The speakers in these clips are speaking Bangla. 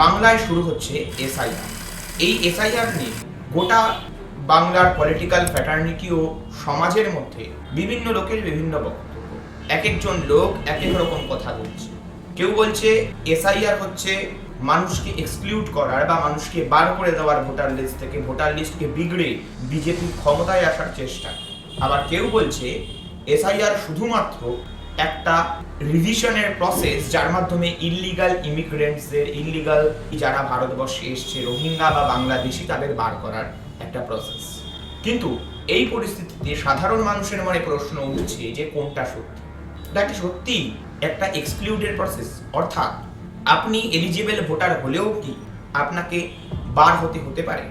বাংলায় শুরু হচ্ছে এসআইআর। এই এসআইআর নিয়ে গোটা বাংলার পলিটিক্যাল ফ্যাটার্নিটি ও সমাজের মধ্যে বিভিন্ন লোকের বিভিন্ন বক্তব্য। এক একজন লোক এক এক রকম কথা বলছে। কেউ বলছে এসআইআর হচ্ছে মানুষকে এক্সক্লুড করার বা মানুষকে বার করে দেওয়ার ভোটার লিস্ট থেকে, ভোটার লিস্টকে বিগড়ে বিজেপি ক্ষমতায় আসার চেষ্টা। আবার কেউ বলছে এসআইআর শুধুমাত্র একটা রিভিশনের প্রসেস যার মাধ্যমে ইল্লিগাল ইমিগ্রেন্টসদের ইল্লিগাল যারা ভারতবর্ষে এসছে, রোহিঙ্গা বা বাংলাদেশি তাদের বার করার একটা প্রসেস কিন্তু এই পরিস্থিতিতে সাধারণ মানুষের মনে প্রশ্ন উঠছে যে কোনটা সত্যি? এটা কি সত্যি? একটা এক্সক্লুডেড প্রসেস অর্থাৎ আপনি এলিজিবল ভোটার হলেও কি আপনাকে বার হতে হতে পারে?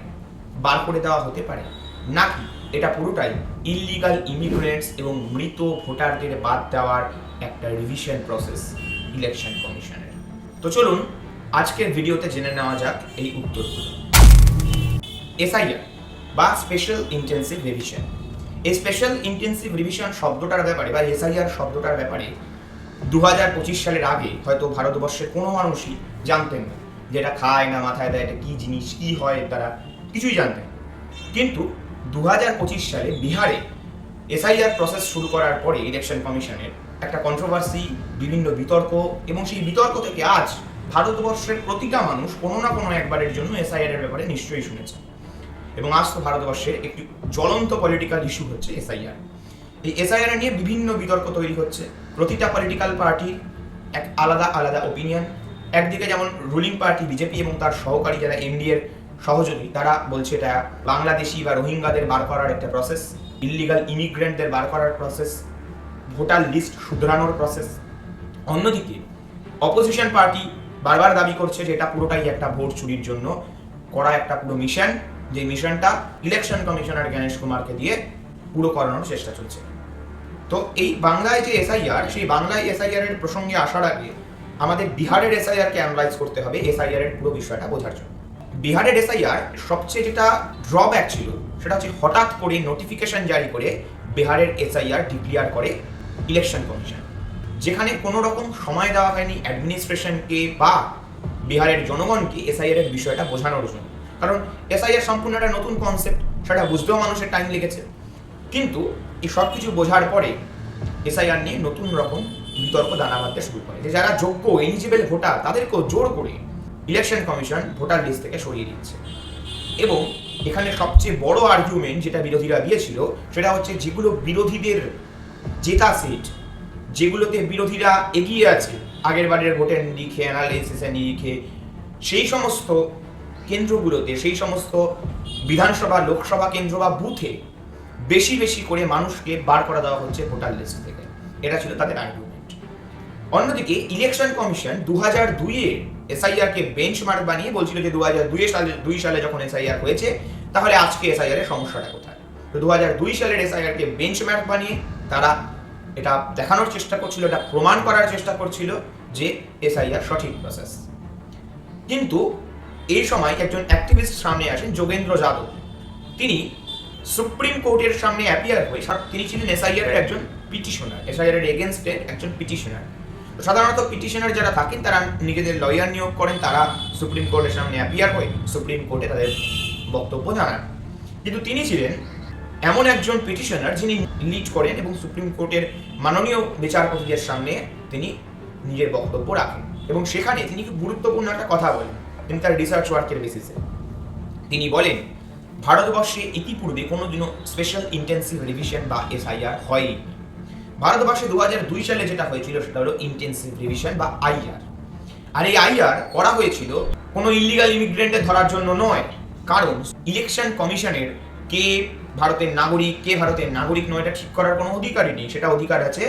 বার করে দেওয়া হতে পারে? নাকি এটা পুরোটাই ইল্লিগাল ইমিগ্রেন্টস এবং মৃত ভোটারদের বাদ দেওয়ার একটা রিভিশন প্রসেস ইলেকশন কমিশনের তো চলুন, আজকের ভিডিওতে জেনে নেওয়া যাক এই উত্তরগুলো। এসআইআর বা স্পেশাল ইন্টেন্সিভ রিভিশন এই স্পেশাল ইন্টেন্সিভ রিভিশন শব্দটার ব্যাপারে বা এসআইআর শব্দটার ব্যাপারে দু পঁচিশ সালের আগে হয়তো ভারতবর্ষের কোনো মানুষই জানতেন না যেটা খায় না, মাথায় দেয়, এটা কী জিনিস, কী হয়, তারা কিছুই জানতেন কিন্তু দু হাজার পঁচিশ সালে বিহারে এসআইআর প্রসেস শুরু করার পরে ইলেকশন কমিশনের একটা কন্ট্রোভার্সি বিভিন্ন বিতর্ক এবং সেই বিতর্ক থেকে আজ ভারতবর্ষের প্রতিটা মানুষ কোনো না কোনো একবারের জন্য এসআইআর এর ব্যাপারে নিশ্চয়ই শুনেছে। এবং আজ তো ভারতবর্ষের একটি জ্বলন্ত পলিটিক্যাল ইস্যু হচ্ছে এসআইআর। এই এসআইআর নিয়ে বিভিন্ন বিতর্ক তৈরি হচ্ছে। প্রতিটা পলিটিক্যাল পার্টির এক আলাদা আলাদা ওপিনিয়ন একদিকে যেমন রুলিং পার্টি বিজেপি এবং তার সহকারী যারা এনডিএর সহযোগী তারা বলছে এটা বাংলাদেশি বা রোহিঙ্গাদের বার করার একটা প্রসেস ইল্লিগাল ইমিগ্রেন্টদের বার করার প্রসেস ভোটার লিস্ট শুধরানোর প্রসেস অন্যদিকে অপোজিশন পার্টি বারবার দাবি করছে যে এটা পুরোটাই একটা ভোট চুরির জন্য করা একটা পুরো মিশন যে মিশনটা ইলেকশন কমিশনার গণেশ কুমারকে দিয়ে পুরো করানোর চেষ্টা চলছে। তো এই বাংলায় যে এসআইআর সেই বাংলায় এসআইআর এর প্রসঙ্গে আসার আগে আমাদের বিহারের এসআইআর কে অ্যানালাইজ করতে হবে এসআইআর এর পুরো বিষয়টা বোঝার জন্য। বিহারের এসআইআর সবচেয়ে যেটা ড্রব্যাক ছিল, সেটা হচ্ছে হঠাৎ করে নোটিফিকেশন জারি করে বিহারের এসআইআর ডিক্লিয়ার করে ইলেকশন কমিশন যেখানে কোনো রকম সময় দেওয়া হয়নি অ্যাডমিনিস্ট্রেশনকে বা বিহারের জনগণকে এসআইআর এর বিষয়টা বোঝানোর জন্য। কারণ এসআইআর সম্পূর্ণ একটা নতুন কনসেপ্ট সেটা বুঝতেও মানুষের টাইম লেগেছে। কিন্তু এই সব কিছু বোঝার পরে এসআইআর নিয়ে নতুন রকম বিতর্ক দানা বাঁধতে শুরু করে। যে যারা যোগ্য এলিজিবল ভোটার, তাদেরকেও জোর করে ইলেকশন কমিশন ভোটার লিস্ট থেকে সরিয়ে দিচ্ছে। এবং এখানে সবচেয়ে বড় আর্গুমেন্ট যেটা বিরোধীরা দিয়েছিল, সেটা হচ্ছে যেগুলো বিরোধীদের জেতা সিট যেগুলোতে বিরোধীরা এগিয়ে আছে, আগের বারের ভোটের নিরিখে অ্যানালিসিসের নিরিখে সেই সমস্ত কেন্দ্রগুলোতে, সেই সমস্ত বিধানসভা, লোকসভা কেন্দ্র বা বুথে বেশি বেশি করে মানুষকে বার করা দেওয়া হচ্ছে ভোটার লিস্ট থেকে। এটা ছিল তাদের আর্গুমেন্ট অন্যদিকে ইলেকশন কমিশন দু হাজার দুইয়ে এসআইআর কে বেঞ্চমার্ক বানিয়ে বলছিল যে দু হাজার দুই সালে দুই সালে যখন এসআইআর হয়েছে, তাহলে আজকে এসআইআর এর সমস্যাটা কোথায়? তো দু হাজার দুই সালের এসআইআর কে বেঞ্চমার্ক বানিয়ে তারা এটা দেখানোর চেষ্টা করছিল, এটা প্রমাণ করার চেষ্টা করছিল যে এসআইআর সঠিক প্রসেস কিন্তু এই সময় একজন অ্যাক্টিভিস্ট সামনে আসেন, যোগেন্দ্র যাদব। তিনি সুপ্রিম কোর্টের সামনে অ্যাপিয়ার হয়ে, তিনি ছিলেন এসআইআর এর একজন পিটিশনার এসআইআর এর এগেনস্টে একজন পিটিশনার সাধারণত পিটিশনার যারা থাকেন, তারা নিজেদের লয়ার নিয়োগ করেন, তারা সুপ্রিম কোর্টের সামনে অ্যাপিয়ার হয়ে সুপ্রিম কোর্টে তাদের বক্তব্য জানান। কিন্তু তিনি ছিলেন এমন একজন পিটিশনার যিনি লিড করেন এবং সুপ্রিম কোর্টের মাননীয় বিচারপতিদের সামনে তিনি নিজের বক্তব্য রাখেন এবং সেখানে তিনি গুরুত্বপূর্ণ একটা কথা বলেন। তিনি তার রিসার্চ ওয়ার্কের বেসিসে তিনি বলেন, ভারতবর্ষে ইতিপূর্বে কোনোদিনও স্পেশাল ইন্টেন্সিভ রিভিশন বা এসআইআর হয়নি। ভারতবর্ষে দু দুই সালে যেটা হয়েছিল সেটা হলো ইন্টেন্সিভ রিভিশন বা আইআর আর এই আইআর করা হয়েছিল কোনো ইলিগাল ইমিগ্রেন্টে ধরার জন্য নয়, কারণ ইলেকশন কমিশনের কে ভারতের নাগরিক, কে ভারতের নাগরিক নয়, এটা ঠিক করার কোনো অধিকারই নেই। সেটা অধিকার আছে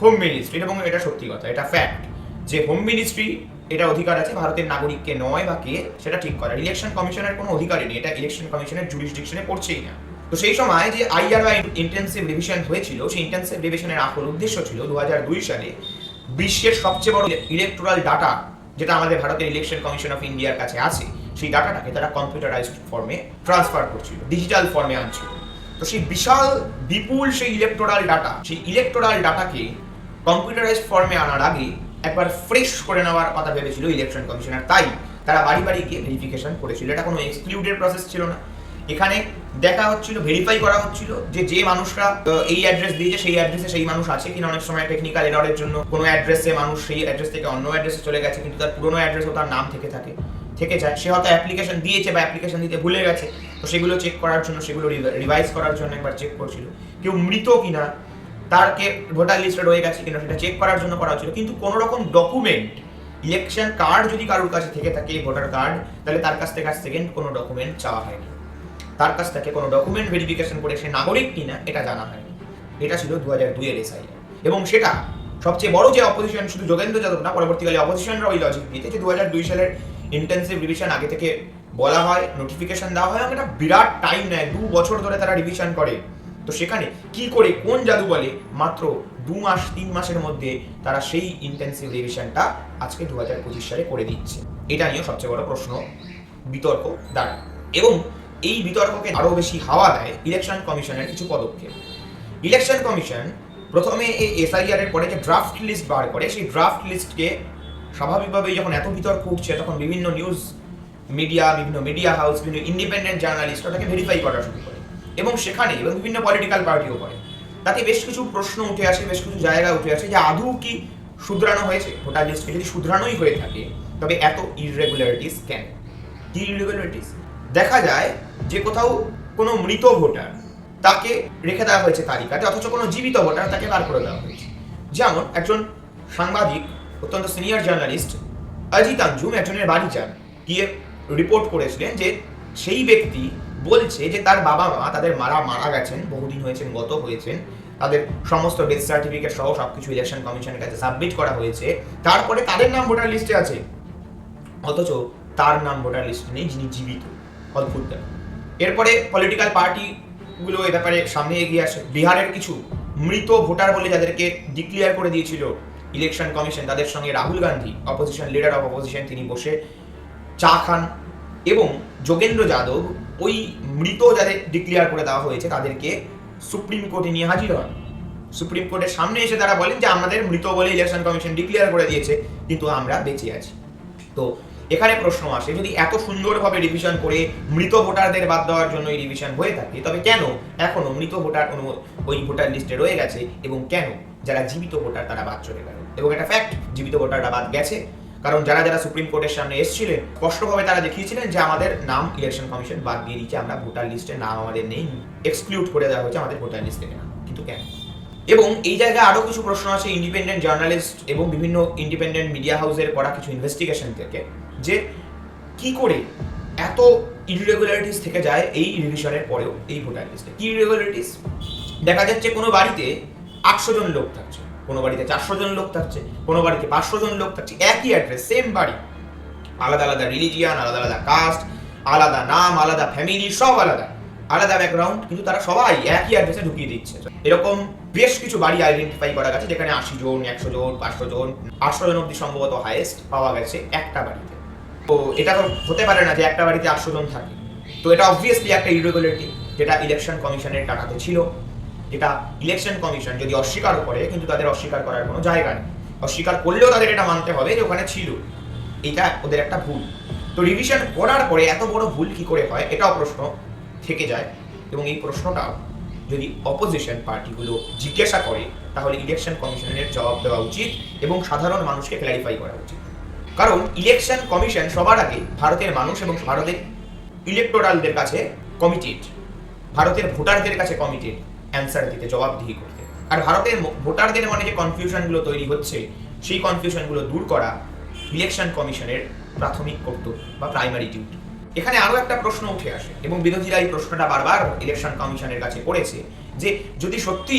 হোম মিনিস্ট্রির এবং এটা সত্যি কথা, এটা ফ্যাক্ট যে হোম মিনিস্ট্রি এটা অধিকার আছে ভারতের নাগরিককে নয় বা কে, সেটা ঠিক করার ইলেকশন কমিশনের কোনো অধিকারই নেই, এটা ইলেকশন কমিশনের জুরিসডিকশনে পড়ছেই না। তো সেই সময় যে আইআর ইন্টেন্সিভ রিভিশন হয়েছিল, সেই ইন্টেন্সিভ রিভিশনের আসল উদ্দেশ্য ছিল দু হাজার দুই সালে বিশ্বের সবচেয়ে বড় ইলেকট্রাল ডাটা যেটা আমাদের ভারতের ইলেকশন কমিশন অফ ইন্ডিয়ার কাছে আছে, সেই ডাটাটাকে তারা কম্পিউটারাইজড ফর্মে ট্রান্সফার করছিল ডিজিটাল ফর্মে আনছিল। তো সেই বিশাল, বিপুল সেই ইলেকট্রাল ডাটা সেই ইলেকট্রাল ডাটাকে কম্পিউটারাইজড ফর্মে আনার আগে একবার ফ্রেশ করে নেওয়ার কথা ভেবেছিল ইলেকশন কমিশনার তাই তারা বাড়ি বাড়ি গিয়ে ভেরিফিকেশন করেছিল। এটা কোনো এক্সক্লুডেড প্রসেস ছিল না। এখানে দেখা হচ্ছিল ভেরিফাই করা হচ্ছিল যে যে মানুষরা এই অ্যাড্রেস দিয়েছে, সেই অ্যাড্রেসে সেই মানুষ আছে কিনা। অনেক সময় টেকনিক্যাল এররের জন্য কোনো অ্যাড্রেসে মানুষ সেই অ্যাড্রেস থেকে অন্য অ্যাড্রেসে চলে গেছে, কিন্তু তার পুরোনো অ্যাড্রেসও তার নাম থেকে থাকে, থেকে যায়। সে হয়তো অ্যাপ্লিকেশন দিয়েছে বা অ্যাপ্লিকেশন দিতে ভুলে গেছে, তো সেগুলো চেক করার জন্য, সেগুলো রিভাইজ করার জন্য একবার চেক করছিল। কেউ মৃত কিনা তার কে ভোটার লিস্টে রয়ে গেছে কিনা, সেটা চেক করার জন্য করা হচ্ছিল। কিন্তু কোনো রকম ডকুমেন্ট ইলেকশন কার্ড যদি কারোর কাছে থেকে থাকে ভোটার কার্ড তাহলে তার কাছ থেকে সেকেন্ড কোনো ডকুমেন্ট চাওয়া হয়নি। তার কাছ থেকে কোনো ডকুমেন্ট ভেরিফিকেশন করে সে নাগরিক কিনা, এটা জানা হয়নি। এটা ছিল দু হাজার দুইয়ের এসআই। এবং সেটা সবচেয়ে বড় যে অপোজিশন শুধু যোগেন্দ্র যাদব না, পরবর্তীকালে অপোজিশনরা ওই লজিক দিতে যে দু হাজার দুই সালের ইন্টেন্সিভ রিভিশন আগে থেকে বলা হয় নোটিফিকেশন দেওয়া হয়, এবং এটা বিরাট টাইম নেয়, দু বছর ধরে তারা রিভিশন করে। তো সেখানে কি করে, কোন জাদু বলে, মাত্র দু মাস, তিন মাসের মধ্যে তারা সেই ইন্টেন্সিভ রিভিশনটা আজকে দু হাজার পঁচিশ সালে করে দিচ্ছে। এটা নিয়েও সবচেয়ে বড় প্রশ্ন, বিতর্ক দাঁড়ায় এবং এই বিতর্ককে আরও বেশি হাওয়া দেয় ইলেকশন কমিশনের কিছু পদক্ষেপ। ইলেকশন কমিশন প্রথমে এই এসআইআর এর পরে যে ড্রাফট লিস্ট বার করে, সেই ড্রাফট লিস্টকে স্বাভাবিকভাবেই যখন এত বিতর্ক উঠছে, তখন বিভিন্ন নিউজ মিডিয়া, বিভিন্ন মিডিয়া হাউস, বিভিন্ন ইন্ডিপেন্ডেন্ট জার্নালিস্ট ওটাকে ভেরিফাই করা শুরু করে। এবং সেখানে এবং বিভিন্ন পলিটিক্যাল পার্টিও করে। তাতে বেশ কিছু প্রশ্ন উঠে আসে, বেশ কিছু জায়গা উঠে আসে যে আদৌ কি শুধরানো হয়েছে? ভোটার লিস্টকে যদি শুধরানোই হয়ে থাকে, তবে এত ইররেগুলারিটিস কেন? কি ইররেগুলারিটিস দেখা যায় যে কোথাও কোনো মৃত ভোটার তাকে রেখে দেওয়া হয়েছে তালিকাতে, অথচ কোনো জীবিত ভোটার তাকে বার করে দেওয়া হয়েছে। যেমন একজন সাংবাদিক, অত্যন্ত সিনিয়র জার্নালিস্ট অজিত আঞ্জুম একজনের বাড়ি যান, গিয়ে রিপোর্ট করেছিলেন যে সেই ব্যক্তি বলছে যে তার বাবা মা, তাদের মারা মারা গেছেন, বহুদিন হয়েছেন, গত হয়েছেন, তাদের সমস্ত ডেথ সার্টিফিকেট সহ সবকিছু ইলেকশন কমিশনের কাছে সাবমিট করা হয়েছে, তারপরে তাদের নাম ভোটার লিস্টে আছে। অথচ তার নাম ভোটার লিস্টে নেই, যিনি জীবিত। অদ্ভুত। এরপরে পলিটিক্যাল পার্টিগুলো এ ব্যাপারে সামনে এগিয়ে আসে। বিহারের কিছু মৃত ভোটার বলে যাদেরকে ডিক্লেয়ার করে দিয়েছিল ইলেকশন কমিশন তাদের সঙ্গে Rahul Gandhi opposition leader of opposition তিনি বসে চা খান এবং যোগেন্দ্র যাদব ওই মৃত যাদের ডিক্লেয়ার করে দেওয়া হয়েছে তাদেরকে সুপ্রিম কোর্টে নিয়ে হাজির হন। সুপ্রিম কোর্টের সামনে এসে তারা বলেন যে, আমাদের মৃত বলে ইলেকশন কমিশন ডিক্লেয়ার করে দিয়েছে, কিন্তু আমরা বেঁচে আছি। তো এখানে প্রশ্ন আসে, যদি এত সুন্দরভাবে রিভিশন করে মৃত ভোটারদের বাদ দেওয়ার জন্য এই রিভিশন হয়ে থাকে, তবে কেন এখনও মৃত ভোটার কোনো ওই ভোটার লিস্টে রয়ে গেছে এবং কেন যারা জীবিত ভোটার তারা বাদ চলে গেল? এবং এটা ফ্যাক্ট জীবিত ভোটাররা বাদ গেছে। কারণ যারা যারা সুপ্রিম কোর্টের সামনে এসেছিলেন, স্পষ্টভাবে তারা দেখিয়েছিলেন যে আমাদের নাম ইলেকশন কমিশন বাদ দিয়ে দিচ্ছে আমরা ভোটার লিস্টে নাম আমাদের নেই এক্সক্লুড করে দেওয়া হয়েছে আমাদের ভোটার লিস্ট থেকে না, কিন্তু কেন? এবং এই জায়গায় আরও কিছু প্রশ্ন আছে ইন্ডিপেন্ডেন্ট জার্নালিস্ট এবং বিভিন্ন ইন্ডিপেন্ডেন্ট মিডিয়া হাউসের করা কিছু ইনভেস্টিগেশন থেকে। যে কি করে এত ইরেগুলারিটিস থেকে যায় এই রিভিশনের পরেও এই ভোটার লিস্টে কি ইরেগুলারিটিস দেখা যাচ্ছে কোনো বাড়িতে আটশো জন লোক থাকছে, কোনো বাড়িতে চারশো জন লোক থাকছে, কোনো বাড়িতে পাঁচশো জন লোক থাকছে, একই অ্যাড্রেস সেম বাড়ি। আলাদা আলাদা রিলিজিয়ান আলাদা আলাদা কাস্ট আলাদা নাম, আলাদা ফ্যামিলি সব আলাদা। আলাদা ব্যাকগ্রাউন্ড কিন্তু তারা সবাই একই অ্যাড্রেসে ঢুকিয়ে দিচ্ছে। এরকম বেশ কিছু বাড়ি আইডেন্টিফাই করা গেছে, যেখানে আশি জন, একশো জন, পাঁচশো জন, আটশো জন অব্দি সম্ভবত হাইয়েস্ট পাওয়া গেছে একটা বাড়িতে। তো এটা তো হতে পারে না যে একটা বাড়িতে আটশো জন থাকে। তো এটা অবভিয়াসলি একটা ইরেগুলারিটি যেটা ইলেকশন কমিশনের টাকাতে ছিল। যেটা ইলেকশন কমিশন যদি অস্বীকারও করে, কিন্তু তাদের অস্বীকার করার কোনো জায়গা নেই। অস্বীকার করলেও তাদের এটা মানতে হবে যে ওখানে ছিল। এটা ওদের একটা ভুল। তো রিভিশন করার পরে এত বড় ভুল কি করে হয়, এটাও প্রশ্ন থেকে যায়। এবং এই প্রশ্নটাও যদি অপোজিশন পার্টিগুলো জিজ্ঞাসা করে, তাহলে ইলেকশন কমিশনের জবাব দেওয়া উচিত এবং সাধারণ মানুষকে ক্ল্যারিফাই করা উচিত। কারণ ইলেকশন কমিশন সবার আগে ভারতের মানুষ এবং ভারতের ইলেকটোরালদের কাছে কমিটেড ভারতের ভোটারদের কাছে কমিটেড অ্যান্সার দিতে, জবাবদিহি করতে। আর ভারতের ভোটারদের মনে যে কনফিউশনগুলো তৈরি হচ্ছে, সেই কনফিউশনগুলো দূর করা ইলেকশন কমিশনের প্রাথমিক কর্তব্য বা প্রাইমারি ডিউটি এখানে আরও একটা প্রশ্ন উঠে আসে, এবং বিরোধীরা এই প্রশ্নটা বারবার ইলেকশন কমিশনের কাছে করেছে যে, যদি সত্যি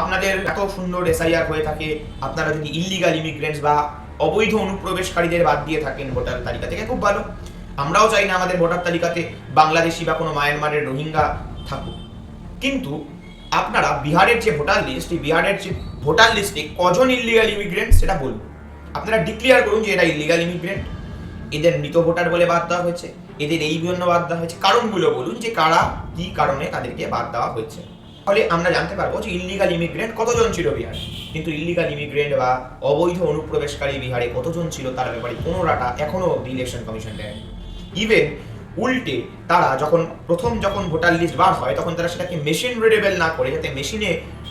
আপনাদের এত সুন্দর এসআইআর হয়ে থাকে, আপনারা যদি ইলিগাল ইমিগ্রেন্টস বা অবৈধ অনুপ্রবেশকারীদের বাদ দিয়ে থাকেন ভোটার তালিকা থেকে। খুব ভালো। আমরাও চাই না আমাদের ভোটার তালিকাতে বাংলাদেশি বা কোনো মায়ানমারের রোহিঙ্গা থাকুক। কিন্তু আপনারা বিহারের যে ভোটার লিস্ট, এই বিহারের যে ভোটার লিস্টে কজন ইলিগাল ইমিগ্রেন্ট সেটা বলুন। আপনারা ডিক্লেয়ার করুন যে এরা ইলিগাল ইমিগ্রেন্ট এদের মৃত ভোটার বলে বাদ দেওয়া হয়েছে। এদের এই জন্য বাদ দেওয়া হয়েছে। কারণগুলো বলুন যে কারা, কি কারণে তাদেরকে বাদ দেওয়া হয়েছে। ফলে আমরা জানতে পারব যে ইল্লিগাল ইমিগ্রেন্ট কতজন ছিল বিহার। কিন্তু ইল্লিগাল ইমিগ্রেন্ট বা অবৈধ অনুপ্রবেশকারী বিহারে কতজন ছিল তার ব্যাপারে কোনো ডাটা এখনও অব্দি ইলেকশন কমিশন দেয়নি। ইভেন উল্টে তারা যখন প্রথম যখন ভোটার লিস্ট বার হয়, তখন তারা সেটাকে মেশিন রিডেবল না করে, যাতে মেশিনে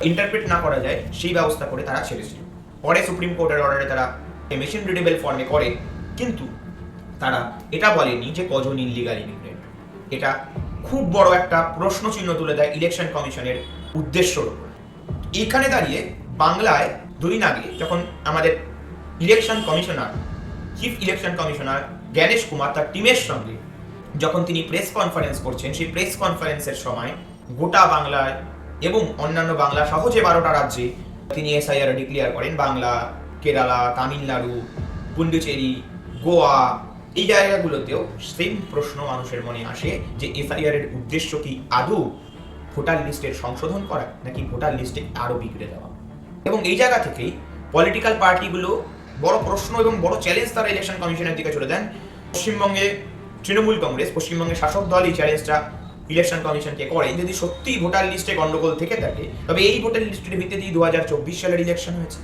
ইন্টারপ্রেট না করা যায়, সেই ব্যবস্থা করে তারা ছেড়েছিল। পরে সুপ্রিম কোর্টের অর্ডারে তারা মেশিন রিডেবল ফর্মে করে। কিন্তু তারা এটা বলেনি যে কজন ইলিগাল ইমিগ্রেন্ট এটা খুব বড় একটা প্রশ্ন চিহ্ন তুলে দেয় ইলেকশন কমিশনের উদ্দেশ্যর উপর। এখানে দাঁড়িয়ে বাংলায় দুদিন আগে যখন আমাদের election commissioner chief election commissioner Gyanesh Kumar তার টিমের সঙ্গে যখন তিনি প্রেস কনফারেন্স করছেন, সেই প্রেস কনফারেন্সের সময় গোটা বাংলায় এবং অন্যান্য বাংলা সহ যে বারোটা রাজ্যে তিনি এসআইআর ডিক্লেয়ার করেন। বাংলা, কেরালা, তামিলনাড়ু পুন্ডুচেরি গোয়া এই জায়গাগুলোতেও সেম প্রশ্ন মানুষের মনে আসে যে এসআইআর এর উদ্দেশ্য কি আদৌ ভোটার লিস্টের সংশোধন করা নাকি ভোটার লিস্টে আরও বিগড়ে দেওয়া? এবং এই জায়গা থেকেই পলিটিক্যাল পার্টিগুলো বড় প্রশ্ন এবং বড় চ্যালেঞ্জ তারা ইলেকশন কমিশনের দিকে চলে দেন। পশ্চিমবঙ্গে তৃণমূল কংগ্রেস পশ্চিমবঙ্গের শাসক দল, এই চ্যালেঞ্জটা ইলেকশন কমিশনকে করে। যদি সত্যি ভোটার লিস্টে গন্ডগোল থেকে থাকে, তবে এই ভোটার লিস্টের ভিত্তিতেই দু হাজার চব্বিশ সালের ইলেকশন হয়েছে।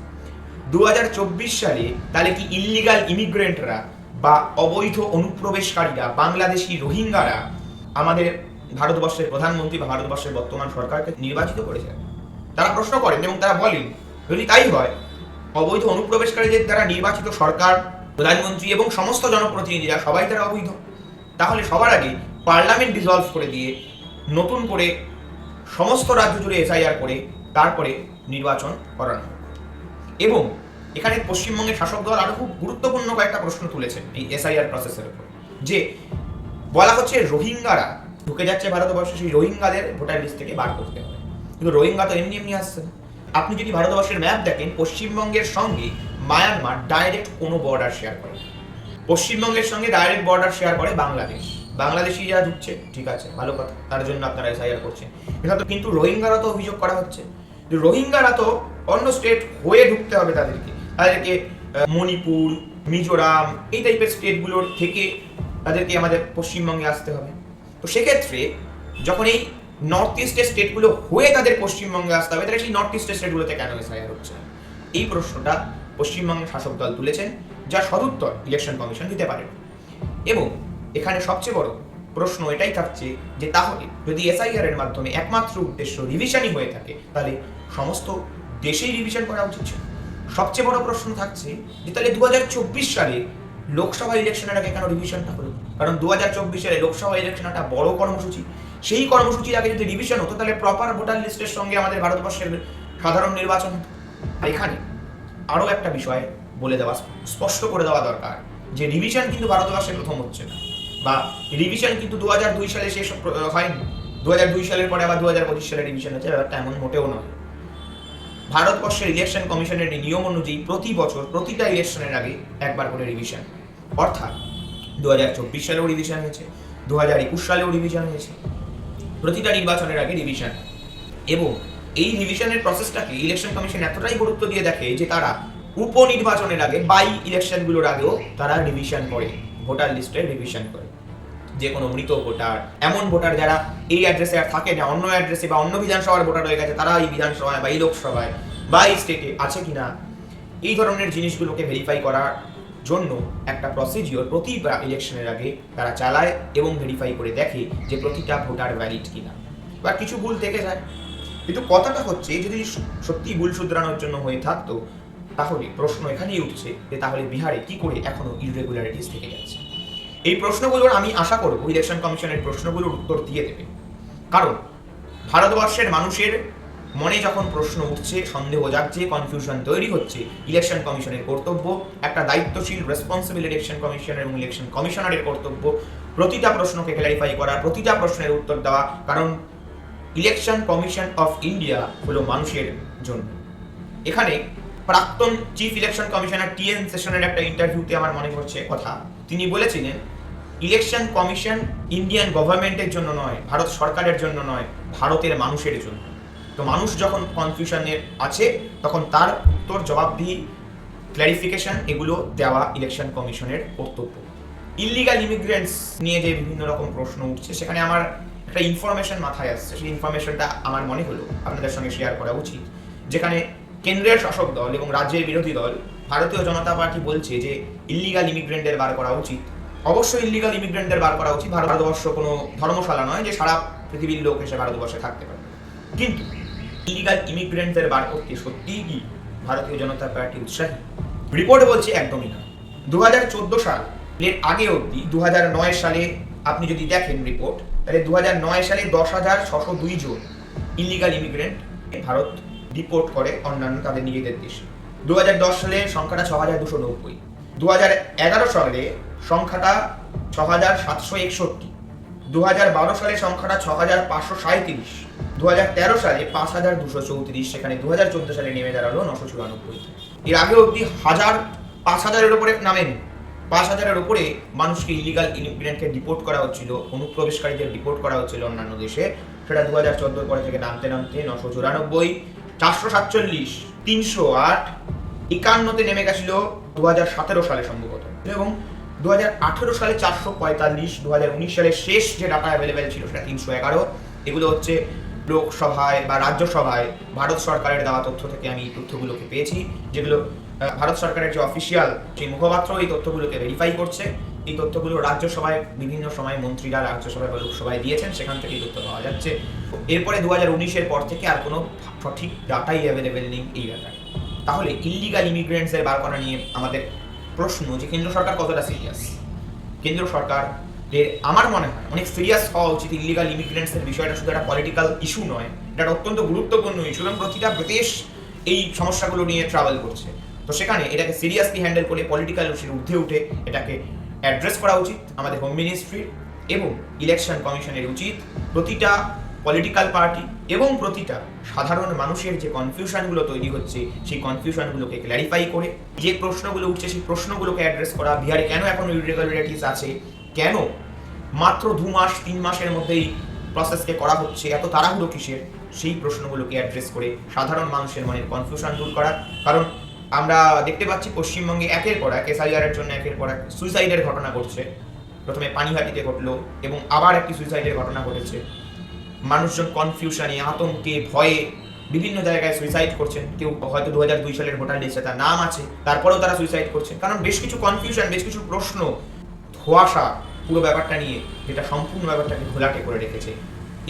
দু হাজার চব্বিশ সালে তাহলে কি ইল্লিগাল ইমিগ্রেন্টরা বা অবৈধ অনুপ্রবেশকারীরা, বাংলাদেশি রোহিঙ্গারা আমাদের ভারতবর্ষের প্রধানমন্ত্রী বা ভারতবর্ষের বর্তমান সরকারকে নির্বাচিত করেছে। তারা প্রশ্ন করেন এবং তারা বলেন, যদি তাই হয়, অবৈধ অনুপ্রবেশকারীদের দ্বারা নির্বাচিত সরকার, প্রধানমন্ত্রী এবং সমস্ত জনপ্রতিনিধিরা, সবাই তারা অবৈধ। তাহলে সবার আগে পার্লামেন্ট ডিসলভ করে দিয়ে, নতুন করে সমস্ত রাজ্য জুড়ে এসআইআর করে, তারপরে নির্বাচন করানো। এবং এখানে পশ্চিমবঙ্গের শাসক দল আরও খুব গুরুত্বপূর্ণ কয়েকটা প্রশ্ন তুলেছেন এই এসআইআর প্রসেসের উপর। যে বলা হচ্ছে রোহিঙ্গারা ঢুকে যাচ্ছে ভারতবর্ষে, সেই রোহিঙ্গাদের ভোটার লিস্ট থেকে বার করতে হবে। কিন্তু রোহিঙ্গা তো এমনি এমনি আসছে না। আপনি যদি ভারতবর্ষের ম্যাপ দেখেন, পশ্চিমবঙ্গের সঙ্গে মায়ানমার ডাইরেক্ট কোনো বর্ডার শেয়ার করে পশ্চিমবঙ্গের সঙ্গে ডাইরেক্ট বর্ডার শেয়ার করে বাংলাদেশ বাংলাদেশি যা ঢুকছে, ঠিক আছে, ভালো কথা। তার জন্য আপনারা এসআইআর করছেন। কিন্তু কিন্তু রোহিঙ্গারা তো অভিযোগ করা হচ্ছে। রোহিঙ্গারা তো অন্য স্টেট হয়ে ঢুকতে হবে তাদেরকে। তাদেরকে মণিপুর, মিজোরাম এই টাইপের স্টেটগুলোর থেকে তাদেরকে আমাদের পশ্চিমবঙ্গে আসতে হবে। তো সেক্ষেত্রে যখন এই নর্থ ইস্টের স্টেটগুলো হয়ে তাদের পশ্চিমবঙ্গে আসতে হবে, তাহলে সেই নর্থ ইস্টের স্টেটগুলোতে কেন এসআইআর হচ্ছে? এই প্রশ্নটা পশ্চিমবঙ্গের শাসক দল তুলেছেন, যা সদুত্তর ইলেকশন কমিশন দিতে পারে। এবং এখানে সবচেয়ে বড় প্রশ্ন এটাই থাকছে যে তাহলে যদি এসআইআর এর মাধ্যমে একমাত্র উদ্দেশ্য রিভিশনই হয়ে থাকে, তাহলে সমস্ত দেশেই রিভিশন করা উচিত ছিল। সবচেয়ে বড় প্রশ্ন থাকছে যে তাহলে দু হাজার চব্বিশ সালে লোকসভা ইলেকশনের আগে কেন রিভিশনটা হলো? কারণ দু হাজার চব্বিশ সালে লোকসভা ইলেকশন একটা বড় কর্মসূচি। সেই কর্মসূচির আগে যদি রিভিশন হতো, তাহলে প্রপার ভোটার লিস্টের সঙ্গে আমাদের ভারতবর্ষের সাধারণ নির্বাচন এখানে আরও একটা বিষয় বলে দেওয়া, স্পষ্ট করে দেওয়া দরকার যে রিভিশন কিন্তু ভারতবর্ষে প্রথম হচ্ছে না। বা রিভিশন কিন্তু দু সালে শেষ হয়নি দু সালের পরে আবার দু হাজার পঁচিশ সালে রিভিশন হচ্ছে, ব্যাপারটা এমন মোটেও নয়। ভারতবর্ষের ইলেকশন কমিশনের নিয়ম অনুযায়ী প্রতি বছর প্রতিটা ইলেকশনের আগে একবার করে রিভিশন অর্থাৎ দু হাজার চব্বিশ সালেও রিভিশন হয়েছে দু হাজার একুশ সালেও রিভিশন হয়েছে। প্রতিটা নির্বাচনের আগে রিভিশন এবং এই রিভিশনের প্রসেসটাকে ইলেকশন কমিশন এতটাই গুরুত্ব দিয়ে দেখে যে তারা উপনির্বাচনের আগে বাই ইলেকশনগুলোর আগেও তারা রিভিশন করে ভোটার লিস্টের রিভিশন করে। যে কোনো মৃত ভোটার। এমন ভোটার যারা এই অ্যাড্রেসে আর থাকে না, অন্য অ্যাড্রেসে বা অন্য বিধানসভার ভোটার হয়ে গেছে, তারা এই বিধানসভায় বা এই লোকসভায় বা এই স্টেটে আছে কি না এই ধরনের জিনিসগুলোকে ভেরিফাই করার জন্য একটা প্রসিজিওর প্রতি ইলেকশনের আগে তারা চালায় এবং ভেরিফাই করে দেখে যে প্রতিটা ভোটার ভ্যালিড কিনা। বা কিছু ভুল থেকে যায়। কিন্তু কথাটা হচ্ছে, যদি সত্যি ভুল শুধরানোর জন্য হয়ে থাকতো, তাহলে প্রশ্ন এখানেই উঠছে যে তাহলে বিহারে কি করে এখনও ইরেগুলারিটিস থেকে যাচ্ছে? এই প্রশ্নগুলোর আমি আশা করব ইলেকশন কমিশনের প্রশ্নগুলোর উত্তর দিয়ে দেবে। কারণ ভারতবর্ষের মানুষের মনে যখন প্রশ্ন উঠছে, সন্দেহ যাচ্ছে কনফিউশন তৈরি হচ্ছে ইলেকশন কমিশনের কর্তব্য, একটা দায়িত্বশীল রেসপন্সিবল ইলেকশন কমিশন এবং ইলেকশন কমিশনারের কর্তব্য, প্রতিটা প্রশ্নকে ক্ল্যারিফাই করা, প্রতিটা প্রশ্নের উত্তর দেওয়া, কারণ ইলেকশন কমিশন অফ ইন্ডিয়া হলো মানুষের জন্য। এখানে প্রাক্তন chief election commissioner T N সেশনের একটা ইন্টারভিউতে আমার মনে পড়ছে কথা। তিনি বলেছিলেন ইলেকশন কমিশন ইন্ডিয়ান গভর্নমেন্টের জন্য নয়, ভারত সরকারের জন্য নয়, ভারতের মানুষের জন্য। তো মানুষ যখন কনফিউশনের আছে, তখন তার উত্তর জবাবদিহি ক্ল্যারিফিকেশন এগুলো দেওয়া ইলেকশন কমিশনের কর্তব্য। ইলিগাল ইমিগ্রেন্টস নিয়ে যে বিভিন্ন রকম প্রশ্ন উঠছে, সেখানে আমার একটা ইনফরমেশন মাথায় আসছে। সেই ইনফরমেশনটা আমার মনে হলো, আপনাদের সঙ্গে শেয়ার করা উচিত। যেখানে কেন্দ্রের শাসক দল এবং রাজ্যের বিরোধী দল, ভারতীয় জনতা পার্টি বলছে যে ইল্লিগাল ইমিগ্রেন্টদের বার করা উচিত। অবশ্যই ইল্লিগাল ইমিগ্রেন্টদের বার করা উচিত। ভারতবর্ষ কোনো ধর্মশালা নয় যে সারা পৃথিবীর লোক এসে ভারতবর্ষে থাকতে পারে। কিন্তু ইলিগাল ইমিগ্রেন্টদের বার করতে সত্যিই কি ভারতীয় জনতা পার্টি উৎসাহী? রিপোর্ট বলছে একদমই না। দু হাজার চোদ্দ সাল, এর আগে অবধি দু হাজার নয় সালে আপনি যদি দেখেন রিপোর্ট তাহলে দু হাজার নয় সালে দশ হাজার ছশো দুই জন ইলিগাল ইমিগ্রেন্ট ভারত রিপোর্ট করে অন্যান্য তাদের নিজেদের দেশে। দু হাজার দশ সালে সংখ্যাটা ছ হাজার দুশো নব্বই। দু হাজার এগারো সালে সংখ্যাটা ছ হাজার সাতশো একষট্টি দু হাজার বারো সালে সংখ্যাটা ছ হাজার পাঁচশো সাঁত্রিশ দু হাজার তেরো সালে পাঁচ হাজার দুশো চৌত্রিশ, সেখানে দু হাজার চোদ্দ সালে নেমে দাঁড়াল নশো চুরানব্বই এর আগে অবধি হাজার পাঁচ হাজারের উপরে নামেনি। পাঁচ হাজারের উপরে মানুষকে ইলিগাল ইমিগ্রেন্টকে ডিপোর্ট করা হচ্ছিল, অনুপ্রবেশকারীদের ডিপোর্ট করা হচ্ছিল অন্যান্য দেশে। সেটা দু হাজার চোদ্দোর পরে থেকে নামতে নামতে নশো চুরানব্বই, চারশো সাতচল্লিশ, তিনশো আট একান্নতে নেমে গেছিল দু হাজার সতেরো সালে সম্ভবত। এবং দু হাজার আঠেরো সালে চারশো পঁয়তাল্লিশ দু সালের শেষ যে ডাটা অ্যাভেলেবেল ছিল সেটা তিনশো এগারো। এগুলো হচ্ছে লোকসভায় বা রাজ্যসভায় ভারত সরকারের দেওয়া তথ্য থেকে আমি এই তথ্যগুলোকে পেয়েছি, যেগুলো ভারত সরকারের যে অফিসিয়াল সেই মুখপাত্র, এই তথ্যগুলোকে ভেরিফাই করছে। এই তথ্যগুলো রাজ্যসভায়, বিভিন্ন সময় মন্ত্রীরা রাজ্যসভায় বা লোকসভায় দিয়েছেন, সেখান থেকে এই তথ্য পাওয়া যাচ্ছে। এরপরে দু হাজার উনিশের পর থেকে আর কোনো সঠিক ডাটাই অ্যাভেলেবেল নেই এই ব্যাপারে। তাহলে ইলিগাল ইমিগ্রেন্টসের বার করা নিয়ে আমাদের প্রশ্ন যে কেন্দ্র সরকার কতটা সিরিয়াস কেন্দ্র সরকার আমার মনে হয় অনেক সিরিয়াস হওয়া উচিত ইলিগাল ইমিগ্রেন্টসের বিষয়টা শুধু একটা পলিটিক্যাল ইস্যু নয়, এটা অত্যন্ত গুরুত্বপূর্ণ ইস্যু এবং প্রতিটা দেশ এই সমস্যাগুলো নিয়ে ট্রাভেল করছে। তো সেখানে এটাকে সিরিয়াসলি হ্যান্ডেল করে পলিটিক্যাল ইস্যুর ঊর্ধ্বে উঠে এটাকে অ্যাড্রেস করা উচিত আমাদের হোম মিনিস্ট্রির এবং ইলেকশন কমিশনের উচিত। প্রতিটা পলিটিক্যাল পার্টি এবং প্রতিটা সাধারণ মানুষের যে কনফিউশনগুলো তৈরি হচ্ছে, সেই কনফিউশনগুলোকে ক্ল্যারিফাই করে, যে প্রশ্নগুলো উঠছে, সেই প্রশ্নগুলোকে অ্যাড্রেস করা। বিহারে কেন এখন ইরেগুলারিটিস আছে? কেন মাত্র দু মাস, তিন মাসের মধ্যেই প্রসেসকে করা হচ্ছে? এত তাড়াহুড়ো কিসের? সেই প্রশ্নগুলোকে অ্যাড্রেস করে সাধারণ মানুষের মনের কনফিউশন দূর করা। কারণ আমরা দেখতে পাচ্ছি পশ্চিমবঙ্গে একের পর এক এসআইআরের জন্য একের পর এক সুইসাইডের ঘটনা ঘটছে। প্রথমে পানিহাটিতে ঘটলো এবং আবার একটি সুইসাইডের ঘটনা ঘটেছে। মানুষজন কনফিউশনে আতঙ্কে, ভয়ে বিভিন্ন জায়গায় সুইসাইড করছেন। কেউ হয়তো দু হাজার দুই সালের ভোটার লিস্টে তার নাম আছে, তারপরেও তারা সুইসাইড করছেন। কারণ বেশ কিছু কনফিউশন বেশ কিছু প্রশ্ন, ধোয়াশা পুরো ব্যাপারটা নিয়ে, যেটা সম্পূর্ণ ব্যাপারটাকে ঘোলাটে করে রেখেছে।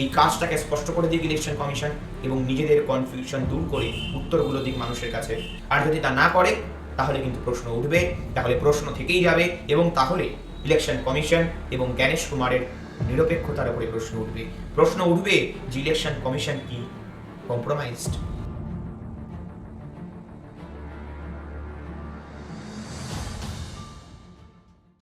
এই কাজটাকে স্পষ্ট করে দিক ইলেকশন কমিশন এবং নিজেদের কনফিউশন দূর করে উত্তরগুলো দিক মানুষের কাছে। আর যদি তা না করে, তাহলে কিন্তু প্রশ্ন উঠবে, তাহলে প্রশ্ন থেকেই যাবে এবং তাহলে ইলেকশন কমিশন এবং জ্ঞানেশ কুমারের নিরপেক্ষতার উপরে প্রশ্ন উঠবে। প্রশ্ন উঠবে যে ইলেকশন কমিশন কি? কম্প্রোমাইজড